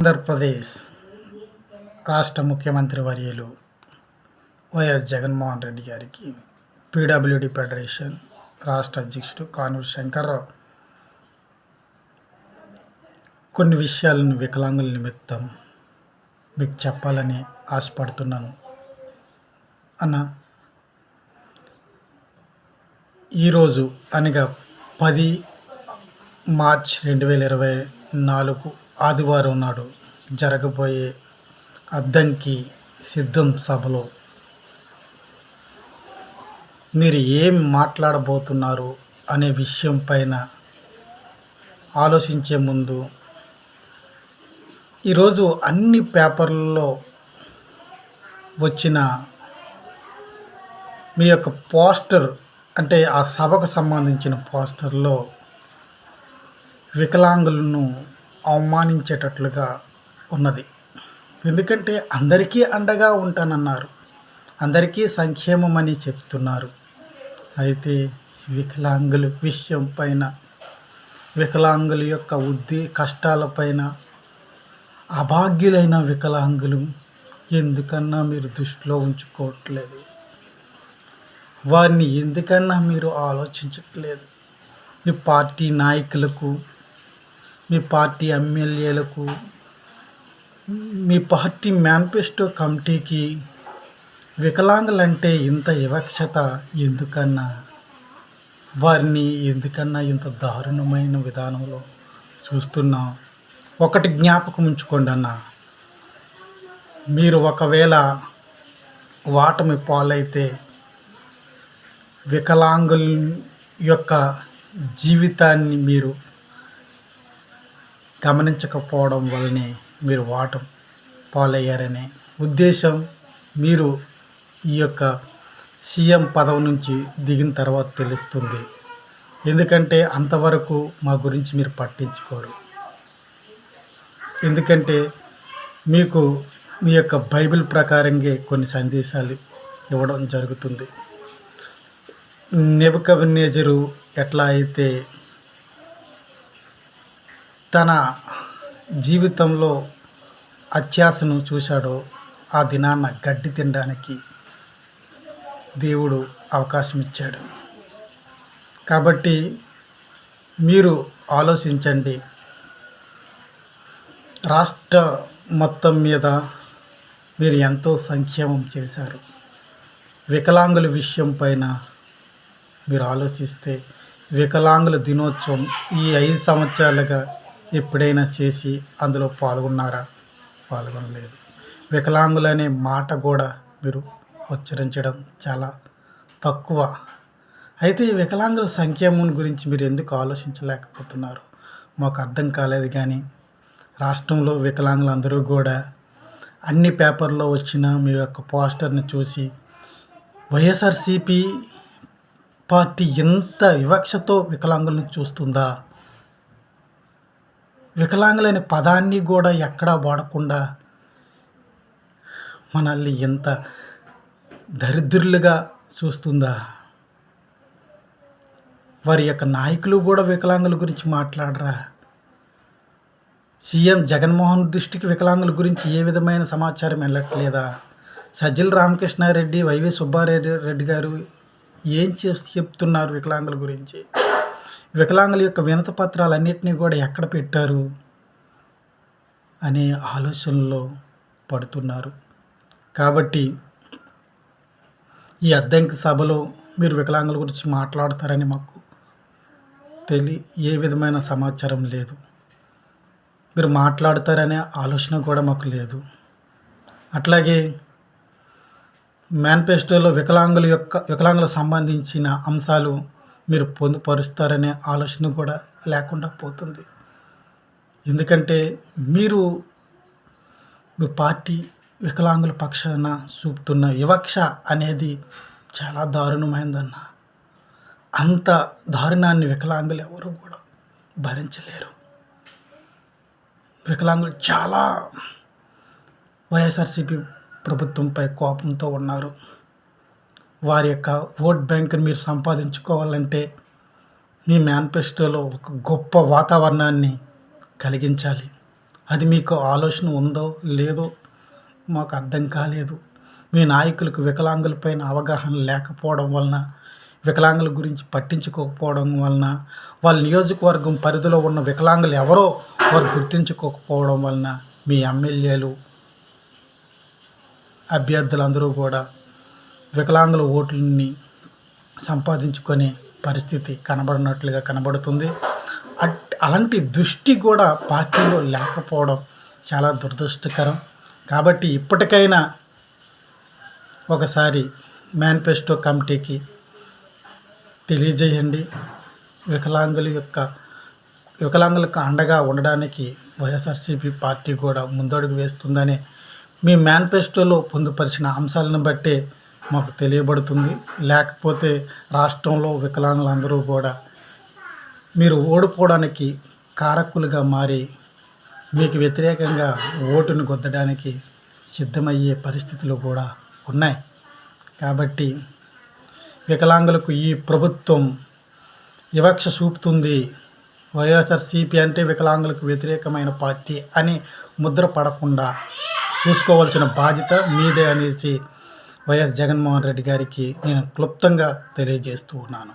ఆంధ్రప్రదేశ్ రాష్ట్ర ముఖ్యమంత్రి వర్యులు వైఎస్ జగన్మోహన్ రెడ్డి గారికి పీడబ్ల్యూడి ఫెడరేషన్ రాష్ట్ర అధ్యక్షుడు కానూరు శంకర్రావు కొన్ని విషయాలను వికలాంగుల నిమిత్తం మీకు చెప్పాలని ఆశపడుతున్నాను. అన్న ఈరోజు అనగా పది మార్చ్ రెండు వేల ఇరవై నాలుగు ఆదివారం నాడు జరగబోయే అద్దంకి సిద్ధం సభలో మీరు ఏం మాట్లాడబోతున్నారు అనే విషయం పైన ఆలోచించే ముందు ఈరోజు అన్ని పేపర్లలో వచ్చిన మీ యొక్క పోస్టర్ అంటే ఆ సభకు సంబంధించిన పోస్టర్లో వికలాంగులను అవమానించేటట్లుగా ఉన్నది. ఎందుకంటే అందరికీ అండగా ఉంటానన్నారు. అందరికీ సంక్షేమం అని చెప్తున్నారు. అయితే వికలాంగుల విషయం పైన వికలాంగుల యొక్క ఉద్ది కష్టాలపైన అభాగ్యులైన వికలాంగులు ఎందుకన్నా మీరు దృష్టిలో ఉంచుకోవట్లేదు? వారిని ఎందుకన్నా మీరు ఆలోచించట్లేదు? మీ పార్టీ నాయకులకు మీ పార్టీ ఎమ్మెల్యేలకు మీ పార్టీ మేనిఫెస్టో కమిటీకి వికలాంగులంటే ఇంత వివక్షత ఎందుకన్నా? వారిని ఎందుకన్నా ఇంత దారుణమైన విధానంలో చూస్తున్నాం? ఒకటి జ్ఞాపకం ఉంచుకోండి అన్న. మీరు ఒకవేళ వాటమి పాలైతే వికలాంగుల యొక్క జీవితాన్ని మీరు గమనించకపోవడం వల్లనే మీరు వాటం పాలయ్యారనే ఉద్దేశం మీరు ఈ యొక్క సీఎం పదవి నుంచి దిగిన తర్వాత తెలుస్తుంది. ఎందుకంటే అంతవరకు మా గురించి మీరు పట్టించుకోరు. ఎందుకంటే మీకు మీ యొక్క బైబిల్ ప్రకారంగా కొన్ని సందేశాలు ఇవ్వడం జరుగుతుంది. నెబుకబ్నేజరు ఎట్లా అయితే తన జీవితంలో అత్యాశను చూశాడో ఆ దినాన్న గడ్డి తినడానికి దేవుడు అవకాశం ఇచ్చాడు కాబట్టి మీరు ఆలోచించండి. రాష్ట్ర మొత్తం మీద మీరు ఎంతో సంక్షేమం చేశారు. వికలాంగుల విషయం పైన మీరు ఆలోచిస్తే వికలాంగుల దినోత్సవం ఈ ఐదు సంవత్సరాలుగా ఎప్పుడైనా చేసి అందులో పాల్గొన్నారా? పాల్గొనలేదు. వికలాంగులు అనే మాట కూడా మీరు ఉచ్చరించడం చాలా తక్కువ. అయితే ఈ వికలాంగుల సంక్షేమం గురించి మీరు ఎందుకు ఆలోచించలేకపోతున్నారు? మాకు అర్థం కాలేదు కానీ రాష్ట్రంలో వికలాంగులు అందరూ కూడా అన్ని పేపర్లో వచ్చిన మీ యొక్క పోస్టర్ని చూసి వైఎస్ఆర్సిపి పార్టీ ఎంత వివక్షతో వికలాంగులను చూస్తుందా? వికలాంగులైన పదాన్ని కూడా ఎక్కడా వాడకుండా మనల్ని ఎంత దరిద్రులుగా చూస్తుందా? వారి యొక్క నాయకులు కూడా వికలాంగుల గురించి మాట్లాడరా? సీఎం జగన్మోహన్ దృష్టికి వికలాంగుల గురించి ఏ విధమైన సమాచారం వెళ్ళట్లేదా? సజ్జల రామకృష్ణారెడ్డి వైవి సుబ్బారెడ్డి రెడ్డి గారు ఏం చెప్తున్నారు వికలాంగుల గురించి? వికలాంగుల యొక్క వినత పత్రాలన్నింటినీ కూడా ఎక్కడ పెట్టారు అనే ఆలోచనలో పడుతున్నారు. కాబట్టి ఈ అద్దంకి సభలో మీరు వికలాంగుల గురించి మాట్లాడతారని మాకు తెలి ఏ విధమైన సమాచారం లేదు. మీరు మాట్లాడతారనే ఆలోచన కూడా మాకు లేదు. అట్లాగే మేనిఫెస్టోలో వికలాంగుల యొక్క వికలాంగులకు సంబంధించిన అంశాలు మీరు పొందుపరుస్తారనే ఆలోచన కూడా లేకుండా పోతుంది. ఎందుకంటే మీరు మీ పార్టీ వికలాంగుల పక్షాన చూపుతున్న వివక్ష అనేది చాలా దారుణమైందన్న. అంత దారుణాన్ని వికలాంగులు ఎవరు కూడా భరించలేరు. వికలాంగులు చాలా వైఎస్ఆర్సీపీ ప్రభుత్వంపై కోపంతో ఉన్నారు. వారి యొక్క ఓట్ బ్యాంకుని మీరు సంపాదించుకోవాలంటే మీ మేనిఫెస్టోలో ఒక గొప్ప వాతావరణాన్ని కలిగించాలి. అది మీకు ఆలోచన ఉందో లేదో మాకు అర్థం కాలేదు. మీ నాయకులకు వికలాంగులపైన అవగాహన లేకపోవడం వలన వికలాంగుల గురించి పట్టించుకోకపోవడం వలన వాళ్ళ నియోజకవర్గం పరిధిలో ఉన్న వికలాంగులు ఎవరో వారు గుర్తించుకోకపోవడం వలన మీ ఎమ్మెల్యేలు అభ్యర్థులందరూ కూడా వికలాంగుల ఓట్లని సంపాదించుకునే పరిస్థితి కనబడినట్లుగా కనబడుతుంది. అట్ అలాంటి దృష్టి కూడా పార్టీలో లేకపోవడం చాలా దురదృష్టకరం. కాబట్టి ఇప్పటికైనా ఒకసారి మేనిఫెస్టో కమిటీకి తెలియజేయండి. వికలాంగుల యొక్క వికలాంగులకు అండగా ఉండడానికి వైఎస్ఆర్సీపీ పార్టీ కూడా ముందడుగు వేస్తుందని మీ మేనిఫెస్టోలో పొందుపరిచిన అంశాలను బట్టే మాకు తెలియబడుతుంది. లేకపోతే రాష్ట్రంలో వికలాంగులందరూ కూడా మీరు ఓడిపోవడానికి కారకులుగా మారి మీకు వ్యతిరేకంగా ఓటును గుద్దడానికి సిద్ధమయ్యే పరిస్థితులు కూడా ఉన్నాయి. కాబట్టి వికలాంగులకు ఈ ప్రభుత్వం వివక్ష చూపుతుంది. వైఎస్ఆర్సీపీ అంటే వికలాంగులకు వ్యతిరేకమైన పార్టీ అని ముద్ర పడకుండా చూసుకోవాల్సిన బాధ్యత మీదే అనేసి వైఎస్ జగన్మోహన్ రెడ్డి గారికి నేను క్లుప్తంగా తెలియజేస్తూ ఉన్నాను.